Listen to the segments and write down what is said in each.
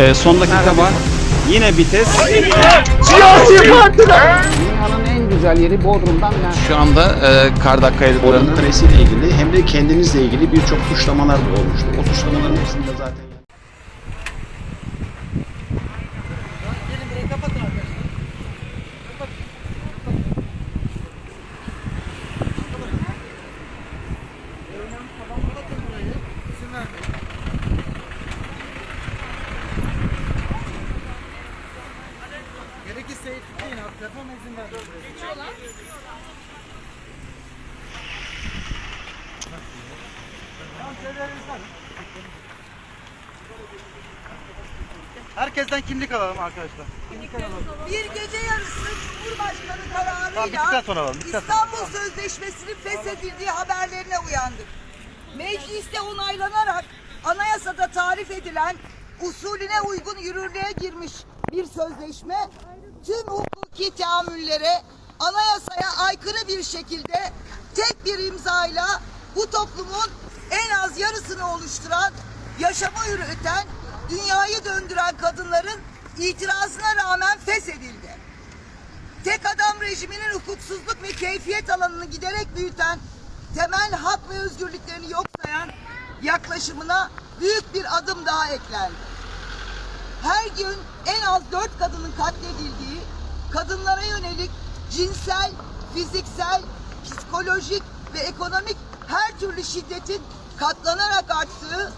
Ee, son dakika var. Yine vites. Dünyanın en güzel yeri Bodrum'dan yani. Şu anda e, Kardak Bodrum Kalesi ile ilgili hem de kendinizle ilgili birçok suçlamalar da olmuştu. O suçlamaların hepsinde zaten Herkesten kimlik alalım arkadaşlar. Kimlik alalım. Bir gece yarısı Cumhurbaşkanı Tamam kararıyla sonra alalım. Sonra. İstanbul Sözleşmesi'nin feshedildiği haberlerine uyandık. Mecliste onaylanarak anayasada tarif edilen usulüne uygun yürürlüğe girmiş bir sözleşme tüm hukuki teamüllere anayasaya aykırı bir şekilde tek bir imzayla bu toplumun en az yarısını oluşturan yaşamı yürüten, dünyayı döndüren kadınların itirazına rağmen feshedildi tek adam rejiminin hukuksuzluk ve keyfiyet alanını giderek büyüten, temel hak ve özgürlüklerini yok sayan yaklaşımına büyük bir adım daha eklendi. Her gün en az dört kadının katledildiği, kadınlara yönelik cinsel, fiziksel, psikolojik ve ekonomik her türlü şiddetin katlanarak arttığı,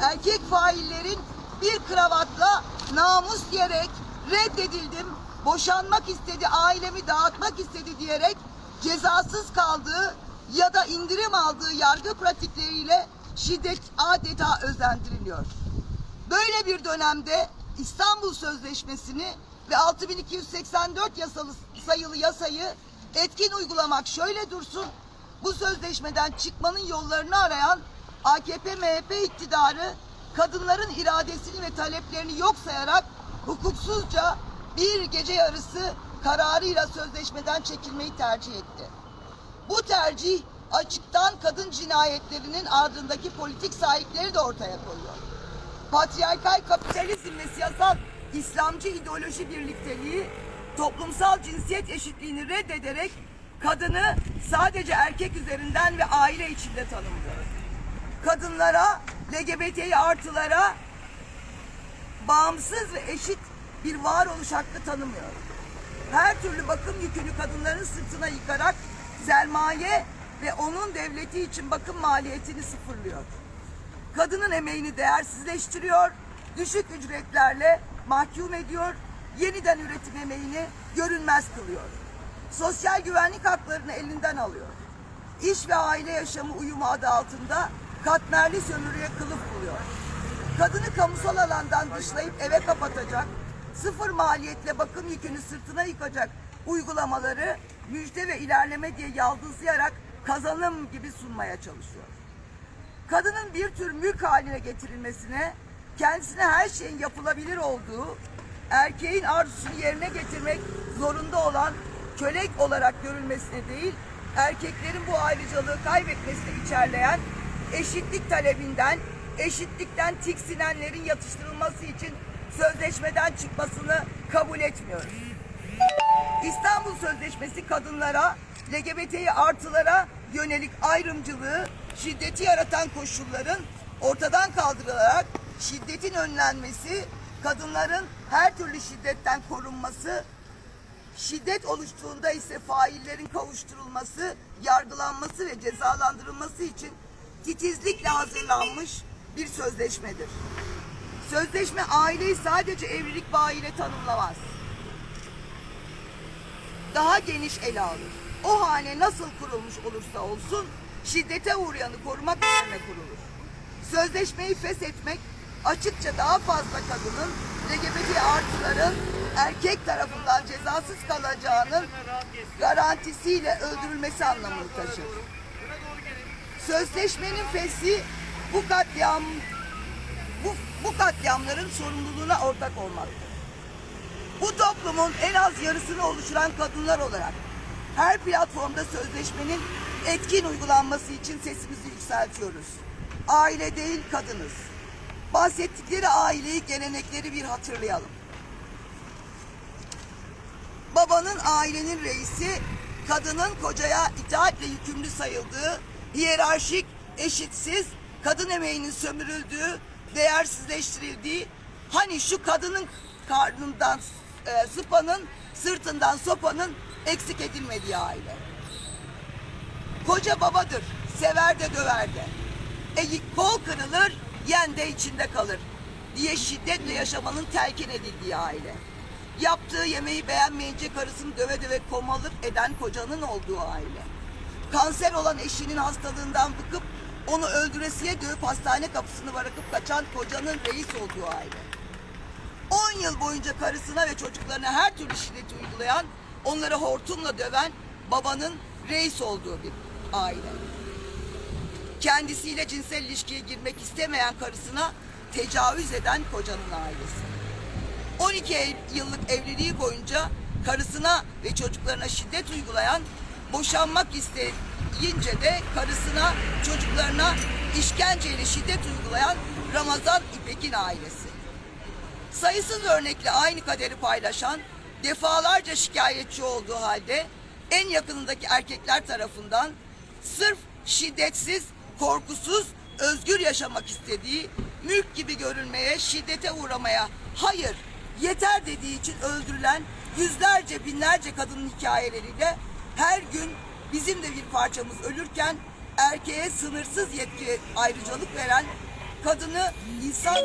erkek faillerin bir kravatla namus diyerek reddedildim, boşanmak istedi, ailemi dağıtmak istedi diyerek cezasız kaldığı ya da indirim aldığı yargı pratikleriyle şiddet adeta özendiriliyor. Böyle bir dönemde İstanbul Sözleşmesi'ni ve 6284 yasalı, sayılı yasayı etkin uygulamak şöyle dursun, bu sözleşmeden çıkmanın yollarını arayan AKP-MHP iktidarı kadınların iradesini ve taleplerini yok sayarak hukuksuzca bir gece yarısı kararıyla sözleşmeden çekilmeyi tercih etti. Bu tercih açıktan kadın cinayetlerinin ardındaki politik sahipleri de ortaya koyuyor. Patriarkal kapitalizm ve siyasal İslamcı ideoloji birlikteliği toplumsal cinsiyet eşitliğini reddederek kadını sadece erkek üzerinden ve aile içinde tanımlıyor. Kadınlara, LGBTİ artılara bağımsız ve eşit bir varoluş hakkı tanımıyor. Her türlü bakım yükünü kadınların sırtına yıkarak sermaye ve onun devleti için bakım maliyetini sıfırlıyor. Kadının emeğini değersizleştiriyor, düşük ücretlerle mahkum ediyor, yeniden üretim emeğini görünmez kılıyor. Sosyal güvenlik haklarını elinden alıyor. İş ve aile yaşamı uyumu adı altında katmerli sömürüye kılıf buluyor. Kadını kamusal alandan dışlayıp eve kapatacak, sıfır maliyetle bakım yükünü sırtına yıkacak uygulamaları müjde ve ilerleme diye yaldızlayarak kazanım gibi sunmaya çalışıyor. Kadının bir tür mülk haline getirilmesine, kendisine her şeyin yapılabilir olduğu, erkeğin arzusunu yerine getirmek zorunda olan kölek olarak görülmesine değil, erkeklerin bu ayrıcalığı kaybetmesini içerleyen eşitlik talebinden, eşitlikten tiksinenlerin yatıştırılması için sözleşmeden çıkmasını kabul etmiyoruz. İstanbul Sözleşmesi kadınlara, LGBTİ artılara yönelik ayrımcılığı, şiddeti yaratan koşulların ortadan kaldırılarak şiddetin önlenmesi, kadınların her türlü şiddetten korunması, şiddet oluştuğunda ise faillerin kavuşturulması, yargılanması ve cezalandırılması için titizlikle hazırlanmış bir sözleşmedir. Sözleşme aileyi sadece evlilik bağıyla tanımlamaz daha geniş ele alır. O hane nasıl kurulmuş olursa olsun şiddete uğrayanı korumak üzerine kurulur. Sözleşmeyi feshetmek açıkça daha fazla kadının LGBT artıların erkek tarafından cezasız kalacağının garantisiyle öldürülmesi anlamını taşır. Sözleşmenin feshi bu katliam bu, bu katliamların sorumluluğuna ortak olmaktır. Bu toplumun en az yarısını oluşturan kadınlar olarak her platformda sözleşmenin etkin uygulanması için sesimizi yükseltiyoruz. Aile değil kadınız. Bahsettikleri aileyi, gelenekleri bir hatırlayalım. Babanın ailenin reisi, kadının kocaya itaatle yükümlü sayıldığı, hiyerarşik, eşitsiz, kadın emeğinin sömürüldüğü, değersizleştirildiği, hani şu kadının karnından e, sıpanın, sırtından sopanın eksik edilmediği aile. Koca babadır, sever de döver de. E, kol kırılır, yen de içinde kalır diye şiddetle yaşamanın telkin edildiği aile. Yaptığı yemeği beğenmeyince karısını döve döve komalık eden kocanın olduğu aile. Kanser olan eşinin hastalığından bıkıp onu öldüresiye dövüp hastane kapısını bırakıp kaçan kocanın reis olduğu aile. 10 yıl boyunca karısına ve çocuklarına her türlü şiddet uygulayan, onları hortumla döven babanın reis olduğu bir aile. Kendisiyle cinsel ilişkiye girmek istemeyen karısına tecavüz eden kocanın ailesi. 12 ev- yıllık evliliği boyunca karısına ve çocuklarına şiddet uygulayan, boşanmak isteyince de karısına, çocuklarına işkenceyle şiddet uygulayan Ramazan İpek'in ailesi. Sayısız örnekle aynı kaderi paylaşan, defalarca şikayetçi olduğu halde en yakınındaki erkekler tarafından sırf şiddetsiz, korkusuz, özgür yaşamak istediği, mülk gibi görülmeye, şiddete uğramaya, hayır yeter dediği için öldürülen yüzlerce binlerce kadının hikayeleriyle her gün bizim de bir parçamız ölürken erkeğe sınırsız yetki ayrıcalık veren kadını insan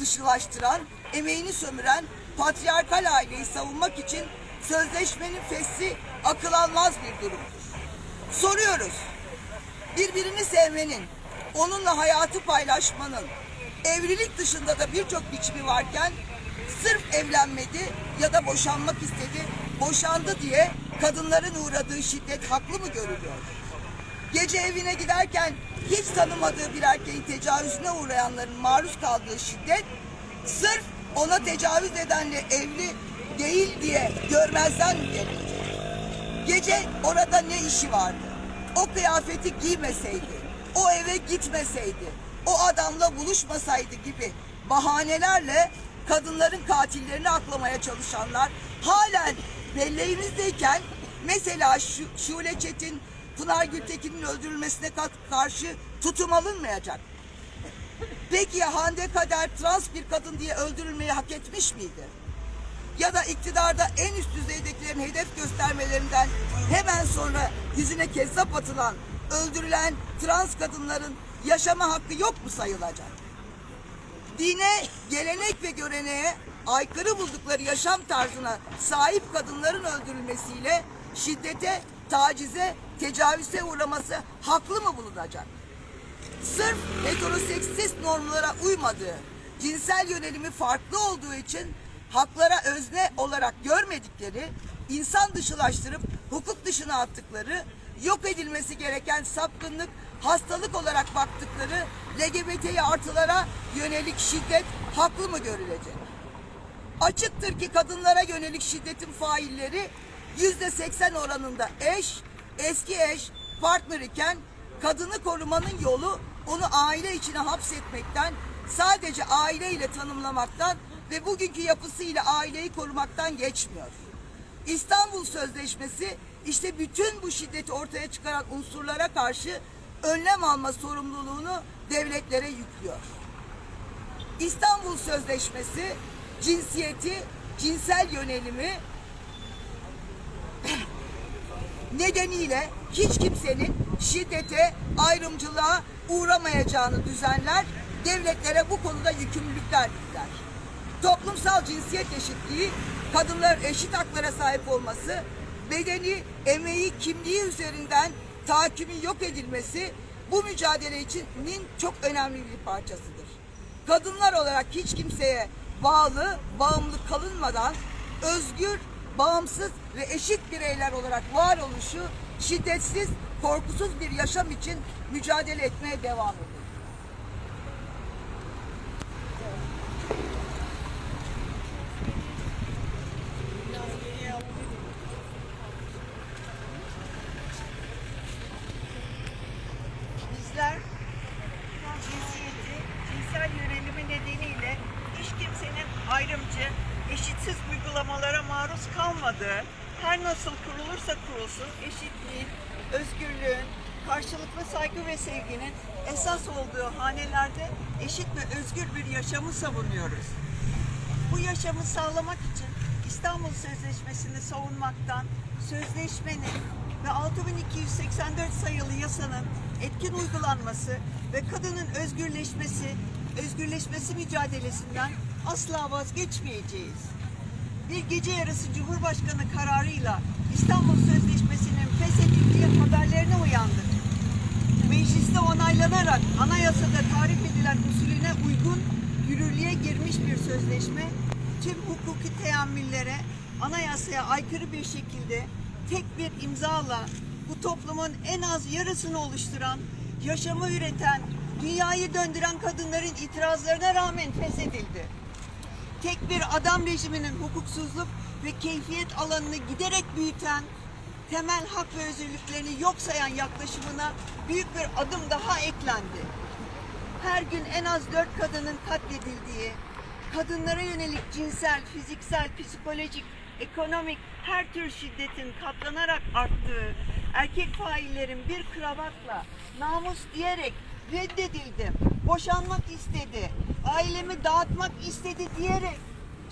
dışılaştıran, emeğini sömüren patriarkal aileyi savunmak için sözleşmenin fesli akıl almaz bir durumdur. Soruyoruz. Birbirini sevmenin, onunla hayatı paylaşmanın, evlilik dışında da birçok biçimi varken sırf evlenmedi ya da boşanmak istedi, boşandı diye kadınların uğradığı şiddet haklı mı görülüyor? Gece evine giderken hiç tanımadığı bir erkeğin tecavüzüne uğrayanların maruz kaldığı şiddet sırf ona tecavüz edenle evli değil diye görmezden mi gelecek? Gece orada ne işi vardı? O kıyafeti giymeseydi, o eve gitmeseydi, o adamla buluşmasaydı gibi bahanelerle kadınların katillerini aklamaya çalışanlar halen belleğimizdeyken mesela Şu, Şule Çetin, Pınar Gültekin'in öldürülmesine ka- karşı tutum alınmayacak. Peki ya Hande Kader trans bir kadın diye öldürülmeyi hak etmiş miydi? Ya da iktidarda en üst düzeydekilerin hedef göstermelerinden hemen sonra yüzüne kezzap atılan, öldürülen trans kadınların yaşama hakkı yok mu sayılacak? Dine, gelenek ve göreneğe aykırı buldukları yaşam tarzına sahip kadınların öldürülmesiyle şiddete, tacize, tecavüze uğraması haklı mı bulunacak? Sırf heteroseksist normlara uymadığı, cinsel yönelimi farklı olduğu için haklara özne olarak görmedikleri, insan dışılaştırıp hukuk dışına attıkları, yok edilmesi gereken sapkınlık, hastalık olarak baktıkları LGBT'yi artılara yönelik şiddet haklı mı görülecek? Açıktır ki kadınlara yönelik şiddetin failleri yüzde seksen oranında eş, eski eş, partner iken kadını korumanın yolu onu aile içine hapsetmekten, sadece aile ile tanımlamaktan ve bugünkü yapısıyla aileyi korumaktan geçmiyor. İstanbul Sözleşmesi işte bütün bu şiddeti ortaya çıkaran unsurlara karşı önlem alma sorumluluğunu devletlere yüklüyor. İstanbul Sözleşmesi cinsiyeti, cinsel yönelimi nedeniyle hiç kimsenin şiddete, ayrımcılığa uğramayacağını düzenler, devletlere bu konuda yükümlülükler yükler. Toplumsal cinsiyet eşitliği, kadınların eşit haklara sahip olması, bedeni, emeği, kimliği üzerinden tahakkümün yok edilmesi bu mücadele içinin çok önemli bir parçasıdır. Kadınlar olarak hiç kimseye bağlı, bağımlı kalınmadan özgür, bağımsız ve eşit bireyler olarak var oluşu, şiddetsiz, korkusuz bir yaşam için mücadele etmeye devam ediyor. Bizler cinsiyeti, cinsel yönelimi nedeniyle ayrımcı, eşitsiz uygulamalara maruz kalmadığı, her nasıl kurulursa kurulsun eşitliğin, özgürlüğün, karşılıklı saygı ve sevginin esas olduğu hanelerde eşit ve özgür bir yaşamı savunuyoruz. Bu yaşamı sağlamak için İstanbul Sözleşmesi'ni savunmaktan, sözleşmenin ve 6284 sayılı yasanın etkin uygulanması ve kadının özgürleşmesi, özgürleşmesi mücadelesinden asla vazgeçmeyeceğiz. Bir gece yarısı Cumhurbaşkanı kararıyla İstanbul Sözleşmesi'nin feshedildiği haberlerine uyandık mecliste onaylanarak anayasada tarif edilen usulüne uygun yürürlüğe girmiş bir sözleşme tüm hukuki teamüllere anayasaya aykırı bir şekilde tek bir imzala bu toplumun en az yarısını oluşturan, yaşamı üreten, dünyayı döndüren kadınların itirazlarına rağmen feshedildi. Tek bir adam rejiminin hukuksuzluk ve keyfiyet alanını giderek büyüten, temel hak ve özgürlüklerini yok sayan yaklaşımına büyük bir adım daha eklendi. Her gün en az dört kadının katledildiği, kadınlara yönelik cinsel, fiziksel, psikolojik, ekonomik her tür şiddetin katlanarak arttığı, erkek faillerin bir kravatla namus diyerek reddedildim, boşanmak istedi, ailemi dağıtmak istedi diyerek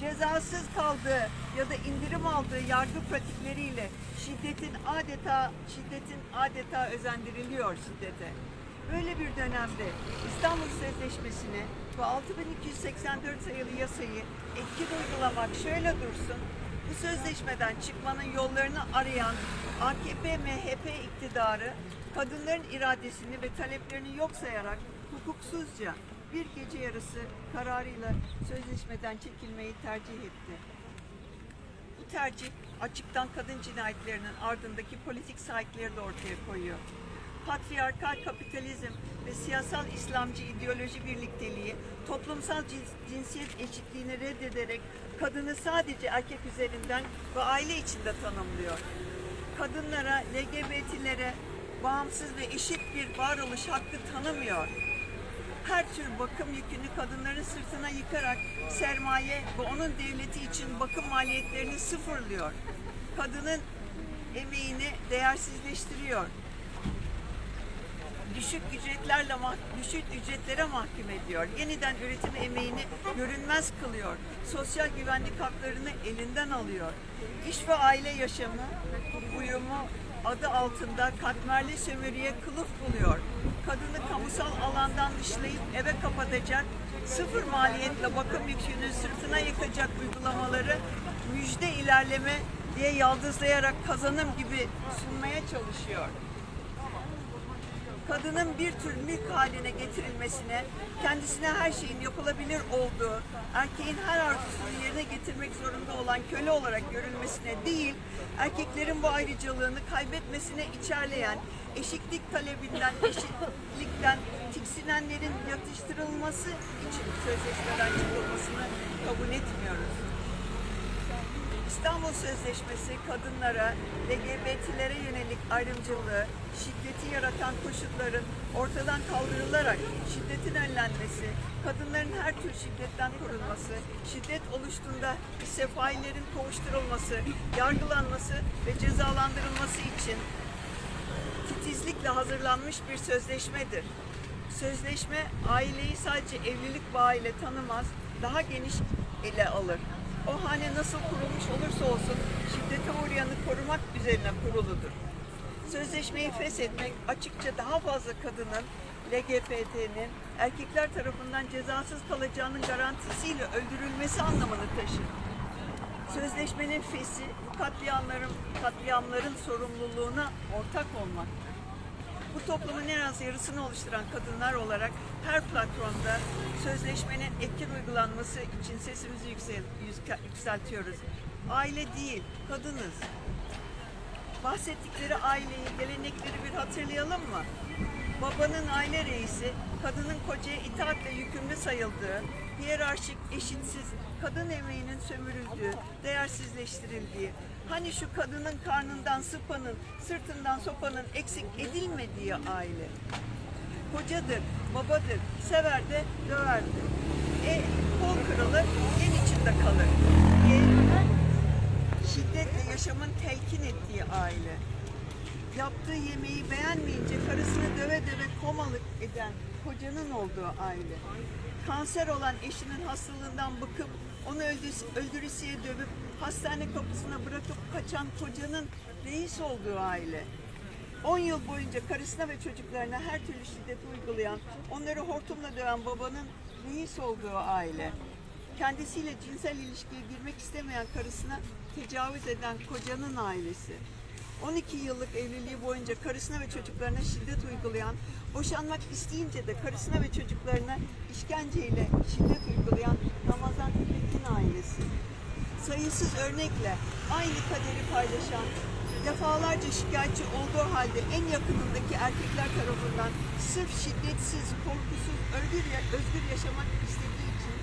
cezasız kaldığı ya da indirim aldığı yargı pratikleriyle şiddetin adeta şiddetin adeta özendiriliyor şiddete. Böyle bir dönemde İstanbul Sözleşmesi'ni ve 6284 sayılı yasayı etkin uygulamak şöyle dursun. Bu sözleşmeden çıkmanın yollarını arayan AKP MHP iktidarı kadınların iradesini ve taleplerini yok sayarak hukuksuzca bir gece yarısı kararıyla sözleşmeden çekilmeyi tercih etti. Bu tercih açıktan kadın cinayetlerinin ardındaki politik sahipleri de ortaya koyuyor. Patriarkal kapitalizm ve siyasal İslamcı ideoloji birlikteliği toplumsal cins- cinsiyet eşitliğini reddederek kadını sadece erkek üzerinden ve aile içinde tanımlıyor. Kadınlara, LGBT'lere bağımsız ve eşit bir varoluş hakkı tanımıyor her tür bakım yükünü kadınların sırtına yıkarak sermaye ve onun devleti için bakım maliyetlerini sıfırlıyor. Kadının emeğini değersizleştiriyor. Düşük ücretlerle düşük ücretlere mahkum ediyor. Yeniden üretim emeğini görünmez kılıyor. Sosyal güvenlik haklarını elinden alıyor. İş ve aile yaşamı uyumu adı altında katmerli sömürüye kılıf buluyor. Kadını kamusal alandan dışlayıp eve kapatacak, sıfır maliyetle bakım yükünü sırtına yıkacak uygulamaları müjde ilerleme diye yaldızlayarak kazanım gibi sunmaya çalışıyor. Kadının bir tür mülk haline getirilmesine, kendisine her şeyin yapılabilir olduğu, erkeğin her arzusunu yerine getirmek zorunda olan köle olarak görülmesine değil, erkeklerin bu ayrıcalığını kaybetmesine içerleyen, eşitlik talebinden, eşitlikten tiksinenlerin yatıştırılması için sözleşmeden çıkılmasını kabul etmiyoruz. İstanbul Sözleşmesi kadınlara, LGBT'lere yönelik ayrımcılığı, şiddeti yaratan koşulların ortadan kaldırılarak şiddetin önlenmesi, kadınların her tür şiddetten korunması, şiddet oluştuğunda ise faillerin kovuşturulması, yargılanması ve cezalandırılması için titizlikle hazırlanmış bir sözleşmedir. Sözleşme aileyi sadece evlilik bağıyla tanımaz, daha geniş ele alır. O hane nasıl kurulmuş olursa olsun şiddete uğrayanı korumak üzerine kuruludur. Sözleşmeyi feshetmek açıkça daha fazla kadının LGBT'nin erkekler tarafından cezasız kalacağının garantisiyle öldürülmesi anlamını taşır. Sözleşmenin fesi bu katliamların, katliamların sorumluluğuna ortak olmaktır. Bu toplumun en az yarısını oluşturan kadınlar olarak her platformda sözleşmenin etkin uygulanması için sesimizi yüksel, yükseltiyoruz. Aile değil, kadınız. Bahsettikleri aileyi, gelenekleri bir hatırlayalım mı? Babanın aile reisi, kadının kocaya itaatle yükümlü sayıldığı, hiyerarşik, eşitsiz, kadın emeğinin sömürüldüğü, değersizleştirildiği, hani şu kadının karnından sıpanın, sırtından sopanın eksik edilmediği aile. Kocadır, babadır, sever de döver de. E, kol kırılır, en içinde olmalı diye şiddetle yaşamın telkin ettiği aile. Yaptığı yemeği beğenmeyince karısını döve döve komalık eden kocanın olduğu aile. Kanser olan eşinin hastalığından bıkıp onu öldürüsüye dövüp hastane kapısına bırakıp kaçan kocanın reis olduğu aile. 10 yıl boyunca karısına ve çocuklarına her türlü şiddet uygulayan, onları hortumla döven babanın reis olduğu aile. Kendisiyle cinsel ilişkiye girmek istemeyen karısına tecavüz eden kocanın ailesi. 12 yıllık evliliği boyunca karısına ve çocuklarına şiddet uygulayan, boşanmak isteyince de karısına ve çocuklarına işkenceyle şiddet uygulayan Ramazan İpek'in ailesi sayısız örnekle aynı kaderi paylaşan, defalarca şikayetçi olduğu halde en yakınındaki erkekler tarafından sırf şiddetsiz, korkusuz, özgür, özgür yaşamak istediği için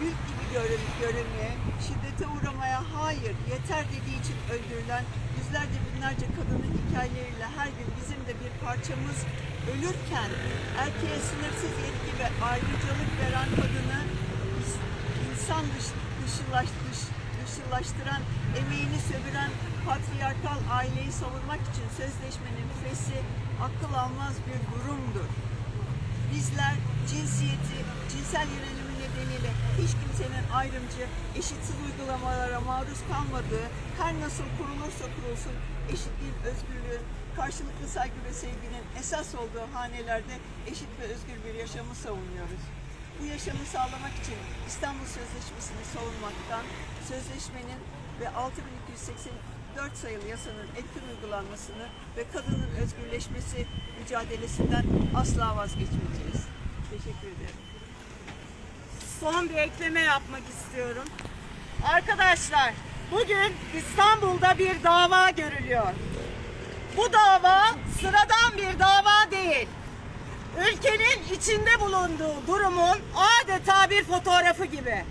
mülk gibi görün, görünmeye, şiddete uğramaya hayır, yeter dediği için öldürülen yüzlerce binlerce kadının hikayeleriyle her gün bizim de bir parçamız ölürken erkeğe sınırsız yetki ve ayrıcalık veren kadını insan dış, dışılaş, dış, dışılaştıran, emeğini sömüren patriarkal aileyi savunmak için sözleşmenin fesi akıl almaz bir durumdur. Bizler cinsiyeti, cinsel yönelimi nedeniyle hiç kimsenin ayrımcı, eşitsiz uygulamalara maruz kalmadığı, her nasıl kurulursa kurulsun eşitliğin, özgürlüğün, karşılıklı saygı ve sevginin esas olduğu hanelerde eşit ve özgür bir yaşamı savunuyoruz. Bu yaşamı sağlamak için İstanbul Sözleşmesi'ni savunmaktan, sözleşmenin ve 6284 sayılı yasanın etkin uygulanmasını ve kadının özgürleşmesi mücadelesinden asla vazgeçmeyeceğiz. Teşekkür ederim. son bir ekleme yapmak istiyorum. Arkadaşlar, bugün İstanbul'da bir dava görülüyor. Bu dava sıradan bir dava değil. Ülkenin içinde bulunduğu durumun adeta bir fotoğrafı gibi.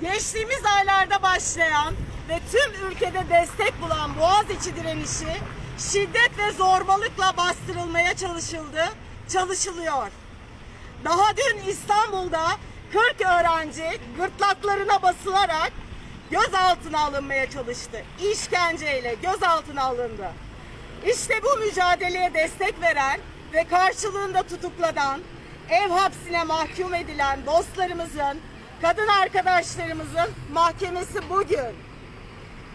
Geçtiğimiz aylarda başlayan ve tüm ülkede destek bulan Boğaziçi direnişi şiddet ve zorbalıkla bastırılmaya çalışıldı, çalışılıyor. Daha dün İstanbul'da 40 öğrenci gırtlaklarına basılarak gözaltına alınmaya çalıştı. İşkenceyle gözaltına alındı. İşte bu mücadeleye destek veren ve karşılığında tutuklanan, ev hapsine mahkum edilen dostlarımızın, kadın arkadaşlarımızın mahkemesi bugün.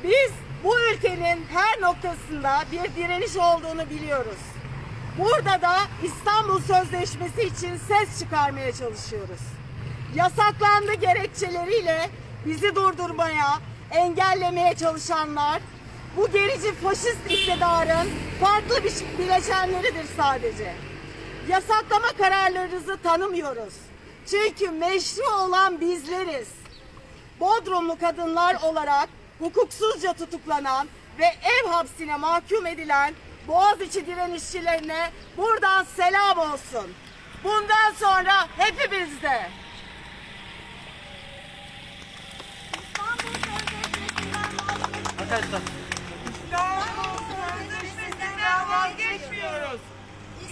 Biz bu ülkenin her noktasında bir direniş olduğunu biliyoruz. Burada da İstanbul Sözleşmesi için ses çıkarmaya çalışıyoruz. Yasaklandı gerekçeleriyle bizi durdurmaya, engellemeye çalışanlar bu gerici faşist iktidarın farklı bir bileşenleridir sadece. Yasaklama kararlarınızı tanımıyoruz. Çünkü meşru olan bizleriz. Bodrumlu kadınlar olarak hukuksuzca tutuklanan ve ev hapsine mahkum edilen Boğaziçi direnişçilerine buradan selam olsun. Bundan sonra hepimizde. Arkadaşlar.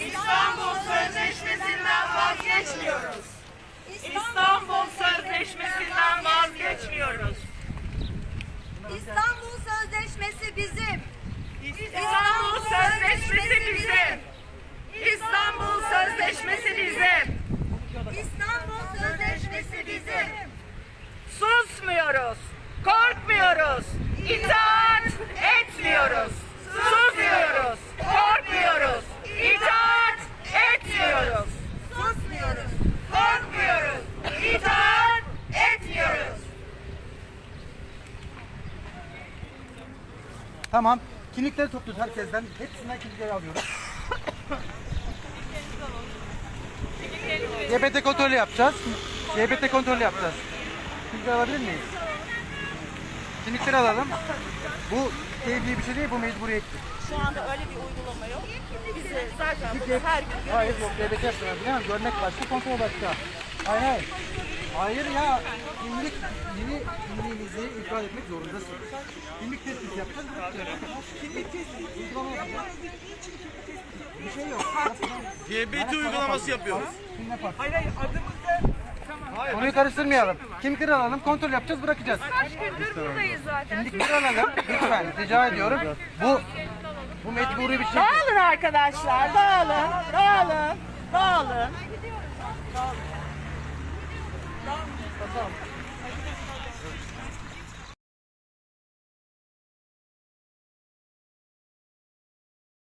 İstanbul Sözleşmesinden vazgeçmiyoruz. İstanbul Sözleşmesinden vazgeçmiyoruz. İstanbul Sözleşmesi bizim. İstanbul Sözleşmesi bizim. İstanbul Sözleşmesi bizim. İstanbul Sözleşmesi bizim. Susmuyoruz. Korkmuyoruz. İtaat etmiyoruz. Susmuyoruz. Korkmuyoruz. İtaat etmiyoruz. Susmuyoruz. Korkmuyoruz. İtaat etmiyoruz. Tamam. Kimlikleri topluyoruz herkesten. Hepsinden kimlikleri alıyoruz. GBT kontrolü yapacağız. GBT kontrolü yapacağız. Kimlikleri alabilir miyiz? Kimlikleri alalım. Bu keyifli bir şey değil, bu mecburiyettir. Şu anda öyle bir uygulama yok. Bizi zaten burada her gün Hayır yok, GBT yapıyorlar biliyor musun? Görmek başka, kontrol başka. Hayır hayır. Hayır ya, kimlik, yeni kimliğinizi ifade etmek zorundasınız. Kimlik tespiti yapacağız. Kimlik tespiti. Uygulama yapacağız. Bir şey yok. GBT uygulaması yapıyoruz. Hayır hayır, adımızı... Tamam. Konuyu karıştırmayalım. Kim kiralalım kontrol yapacağız bırakacağız. Kaç gündür buradayız zaten. Kimlik kiralalım lütfen rica ediyorum. Bu bu mecburi bir şey. Dağılın arkadaşlar, dağılın, dağılın, dağılın. 감.